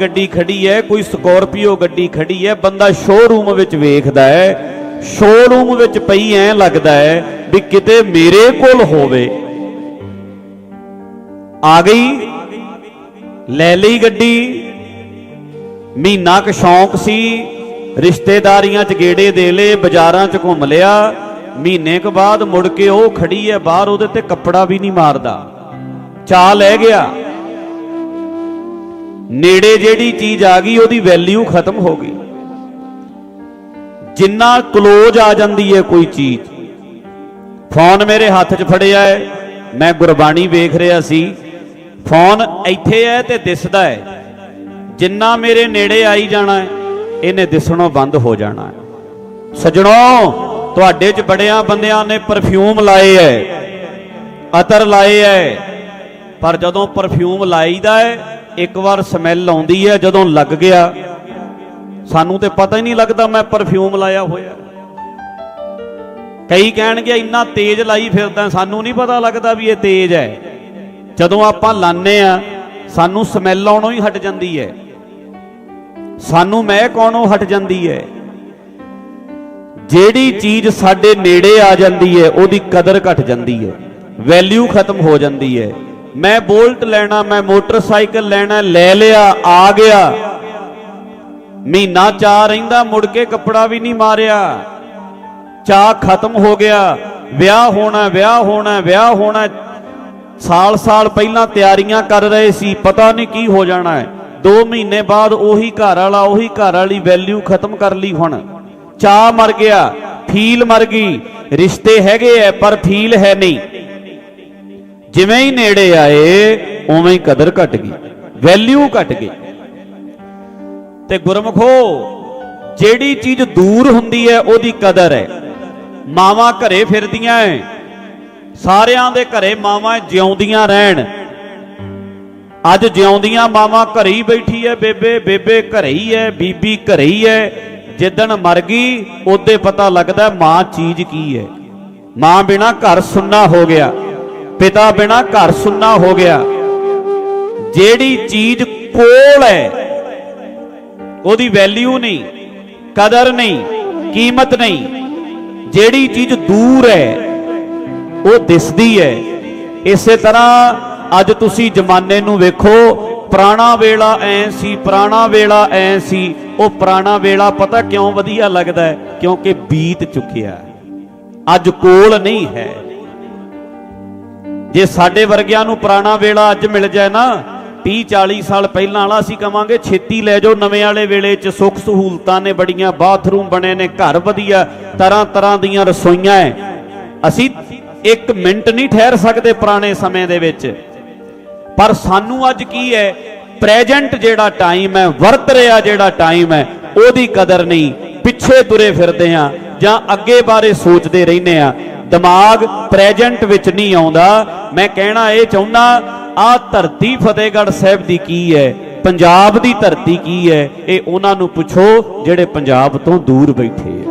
ਗੱਡੀ ਖੜੀ ਹੈ, ਕੋਈ ਸਕੋਰਪੀਓ ਗੱਡੀ ਖੜੀ ਹੈ, ਬੰਦਾ ਸ਼ੋਰੂਮ ਵਿੱਚ ਵੇਖਦਾ ਹੈ ਸ਼ੋਰੂਮ ਵਿੱਚ ਪਈ ਐ ਲੱਗਦਾ ਹੈ ਵੀ ਕਿਤੇ ਮੇਰੇ ਕੋਲ ਹੋਵੇ। ਆ ਗਈ, ਲੈ ਲਈ ਗੱਡੀ। ਮਹੀਨਾ ਕੁ ਸ਼ੌਂਕ ਸੀ, ਰਿਸ਼ਤੇਦਾਰੀਆਂ 'ਚ ਗੇੜੇ ਦੇ ਲਏ, ਬਾਜ਼ਾਰਾਂ 'ਚ ਘੁੰਮ ਲਿਆ। ਮਹੀਨੇ ਕੁ ਬਾਅਦ ਮੁੜ ਕੇ ਉਹ ਖੜੀ ਹੈ, ਬਾਹਰ ਉਹਦੇ ਤੇ ਕੱਪੜਾ ਵੀ ਨਹੀਂ ਮਾਰਦਾ। ਚਾ ਲੈ ਗਿਆ। ਨੇੜੇ ਜਿਹੜੀ ਚੀਜ਼ ਆ ਗਈ, ਉਹਦੀ ਵੈਲਿਊ ਖਤਮ ਹੋ ਗਈ। ਜਿੰਨਾ ক্লোਜ਼ ਆ ਜਾਂਦੀ ਹੈ ਕੋਈ ਚੀਜ਼। ਫੋਨ ਮੇਰੇ ਹੱਥ 'ਚ ਫੜਿਆ ਹੈ ਮੈਂ ਗੁਰਬਾਣੀ ਵੇਖ ਰਿਹਾ ਸੀ। ਫੋਨ ਇੱਥੇ ਹੈ ਤੇ ਦਿਸਦਾ ਹੈ ਜਿੰਨਾ ਮੇਰੇ ਨੇੜੇ ਆਈ ਜਾਣਾ ਹੈ ਇਹਨੇ ਦਿਸਣੋਂ ਬੰਦ ਹੋ ਜਾਣਾ ਹੈ ਸਜਣੋ, ਤੁਹਾਡੇ 'ਚ ਬੜਿਆਂ ਬੰਦਿਆਂ ਨੇ ਪਰਫਿਊਮ ਲਾਏ ਐ ਅਤਰ ਲਾਏ ਐ ਪਰ ਜਦੋਂ ਪਰਫਿਊਮ ਲਾਈਦਾ ਹੈ ਇੱਕ ਵਾਰ ਸਮੈਲ ਆਉਂਦੀ ਹੈ, ਜਦੋਂ ਲੱਗ ਗਿਆ, ਸਾਨੂੰ ਤੇ ਪਤਾ ਹੀ ਨਹੀਂ ਲੱਗਦਾ ਮੈਂ ਪਰਫਿਊਮ ਲਾਇਆ ਹੋਇਆ। ਕਈ ਕਹਿਣਗੇ, ਇੰਨਾ ਤੇਜ਼ ਲਾਈ ਫਿਰਦਾ, ਸਾਨੂੰ ਨਹੀਂ ਪਤਾ ਲੱਗਦਾ ਵੀ ਇਹ ਤੇਜ਼ ਹੈ। ਜਦੋਂ ਆਪਾਂ ਲਾਣੇ ਆ ਸਾਨੂੰ ਸਮੈਲ ਆਉਣੋਂ ਹੀ ਹਟ ਜਾਂਦੀ ਹੈ। ਸਾਨੂੰ ਮਹਿਕ ਆਉਣੋਂ ਹਟ ਜਾਂਦੀ ਹੈ। ਜਿਹੜੀ ਚੀਜ਼ ਸਾਡੇ ਨੇੜੇ ਆ ਜਾਂਦੀ ਹੈ, ਉਹਦੀ ਕਦਰ ਘਟ ਜਾਂਦੀ ਹੈ। ਵੈਲਿਊ ਖਤਮ ਹੋ ਜਾਂਦੀ ਹੈ। ਮੈਂ ਬੋਲਟ ਲੈਣਾ, ਮੈਂ ਮੋਟਰਸਾਈਕਲ ਲੈਣਾ, ਲੈ ਲਿਆ, ਆ ਗਿਆ। ਮਹੀਨਾ ਚਾ ਰਹਿੰਦਾ, ਮੁੜ ਕੇ ਕੱਪੜਾ ਵੀ ਨਹੀਂ ਮਾਰਿਆ। ਚਾ ਖਤਮ ਹੋ ਗਿਆ, ਵਿਆਹ ਹੋਣਾ ਵਿਆਹ ਹੋਣਾ ਵਿਆਹ ਹੋਣਾ। ਸਾਲ ਸਾਲ ਪਹਿਲਾਂ ਤਿਆਰੀਆਂ ਕਰ ਰਹੇ ਸੀ, ਪਤਾ ਨਹੀਂ ਕੀ ਹੋ ਜਾਣਾ ਹੈ। 2 ਮਹੀਨੇ ਬਾਅਦ ਉਹੀ ਘਰ ਵਾਲਾ, ਉਹੀ ਘਰ ਵਾਲੀ ਵੈਲਿਊ ਖਤਮ ਕਰ ਲਈ ਹੁਣ। ਚਾ ਮਰ ਗਿਆ, ਫੀਲ ਮਰ ਗਈ। ਰਿਸ਼ਤੇ ਹੈਗੇ ਐ ਪਰ ਫੀਲ ਹੈ ਨਹੀਂ। ਜਿਵੇਂ ਹੀ ਨੇੜੇ ਆਏ, ਉਵੇਂ ਹੀ ਕਦਰ ਘਟ ਗਈ ਵੈਲਿਊ ਘਟ ਗਈ। ਤੇ ਗੁਰਮਖੋ, ਜਿਹੜੀ ਚੀਜ਼ ਦੂਰ ਹੁੰਦੀ ਹੈ, ਉਹਦੀ ਕਦਰ ਹੈ। ਮਾਵਾਂ ਘਰੇ ਫਿਰਦੀਆਂ ਐ। ਸਾਰਿਆਂ ਦੇ ਘਰੇ ਮਾਵਾਂ ਜਿਉਂਦੀਆਂ ਰਹਿਣ। ਅੱਜ ਜਿਉਂਦੀਆਂ ਮਾਵਾਂ ਘਰੇ ਹੀ ਬੈਠੀ ਐ, ਬੇਬੇ। ਬੇਬੇ ਘਰੇ ਹੀ ਐ, ਬੀਬੀ ਘਰੇ ਹੀ ਐ। ਜਿੱਦਣ ਮਰ ਗਈ, ਉਹਦੇ ਪਤਾ ਲੱਗਦਾ ਮਾਂ ਚੀਜ਼ ਕੀ ਹੈ ਮਾਂ ਬਿਨਾ ਘਰ ਸੁੰਨਾ ਹੋ ਗਿਆ। ਪਿਤਾ ਬਿਨਾ ਘਰ ਸੁੰਨਾ ਹੋ ਗਿਆ। ਜਿਹੜੀ ਚੀਜ਼ ਕੋਲ ਹੈ, ਉਹਦੀ ਵੈਲਿਊ ਨਹੀਂ, ਕਦਰ ਨਹੀਂ, ਕੀਮਤ ਨਹੀਂ, ਜਿਹੜੀ ਚੀਜ਼ ਦੂਰ ਹੈ, ਉਹ ਦਿਸਦੀ ਹੈ। ਇਸੇ ਤਰ੍ਹਾਂ ਅੱਜ ਤੁਸੀਂ ਜਮਾਨੇ ਨੂੰ ਵੇਖੋ, ਪੁਰਾਣਾ ਵੇਲਾ ਐ ਸੀ, ਪੁਰਾਣਾ ਵੇਲਾ ਐ ਸੀ, ਉਹ ਪੁਰਾਣਾ ਵੇਲਾ ਪਤਾ ਕਿਉਂ ਵਧੀਆ ਲੱਗਦਾ ਕਿਉਂਕਿ ਬੀਤ ਚੁੱਕਿਆ। ਅੱਜ ਕੋਲ ਨਹੀਂ ਹੈ। ਜੇ ਸਾਡੇ ਵਰਗਿਆਂ ਨੂੰ ਪੁਰਾਣਾ ਵੇਲਾ ਅੱਜ ਮਿਲ ਜਾਏ ਨਾ 30 40 ਸਾਲ ਪਹਿਲਾਂ ਵਾਲਾ ਅਸੀਂ ਕਵਾਂਗੇ, ਛੇਤੀ ਲੈ ਜਾਓ, ਨਵੇਂ ਵਾਲੇ ਵੇਲੇ 'ਚ ਸੁੱਖ ਸਹੂਲਤਾਂ ਨੇ ਬੜੀਆਂ, ਬਾਥਰੂਮ ਬਣੇ ਨੇ, ਘਰ ਵਧੀਆ, ਤਰ੍ਹਾਂ ਤਰ੍ਹਾਂ ਦੀਆਂ ਰਸੋਈਆਂ ਐ। ਅਸੀਂ ਇੱਕ ਮਿੰਟ ਨਹੀਂ ਠਹਿਰ ਸਕਦੇ ਪੁਰਾਣੇ ਸਮੇਂ ਦੇ ਵਿੱਚ। ਪਰ ਸਾਨੂੰ ਅੱਜ ਕੀ ਹੈ ਪ੍ਰੈਜੈਂਟ ਜਿਹੜਾ ਟਾਈਮ ਹੈ ਵਰਤ ਰਿਹਾ ਜਿਹੜਾ ਟਾਈਮ ਹੈ ਉਹਦੀ ਕਦਰ ਨਹੀਂ। ਪਿੱਛੇ ਤੁਰੇ ਫਿਰਦੇ ਆ ਜਾਂ ਅੱਗੇ ਬਾਰੇ ਸੋਚਦੇ ਰਹਿੰਦੇ ਆ ਦਿਮਾਗ ਪ੍ਰੈਜੈਂਟ ਵਿੱਚ ਨਹੀਂ ਆਉਂਦਾ। ਮੈਂ ਕਹਿਣਾ ਇਹ ਚਾਹੁੰਦਾ, ਆ ਧਰਤੀ ਫਤਿਹਗੜ੍ਹ ਸਾਹਿਬ ਦੀ ਕੀ ਹੈ? ਪੰਜਾਬ ਦੀ ਧਰਤੀ ਕੀ ਹੈ? ਇਹ ਉਹਨਾਂ ਨੂੰ ਪੁੱਛੋ ਜਿਹੜੇ ਪੰਜਾਬ ਤੋਂ ਦੂਰ ਬੈਠੇ ਆ।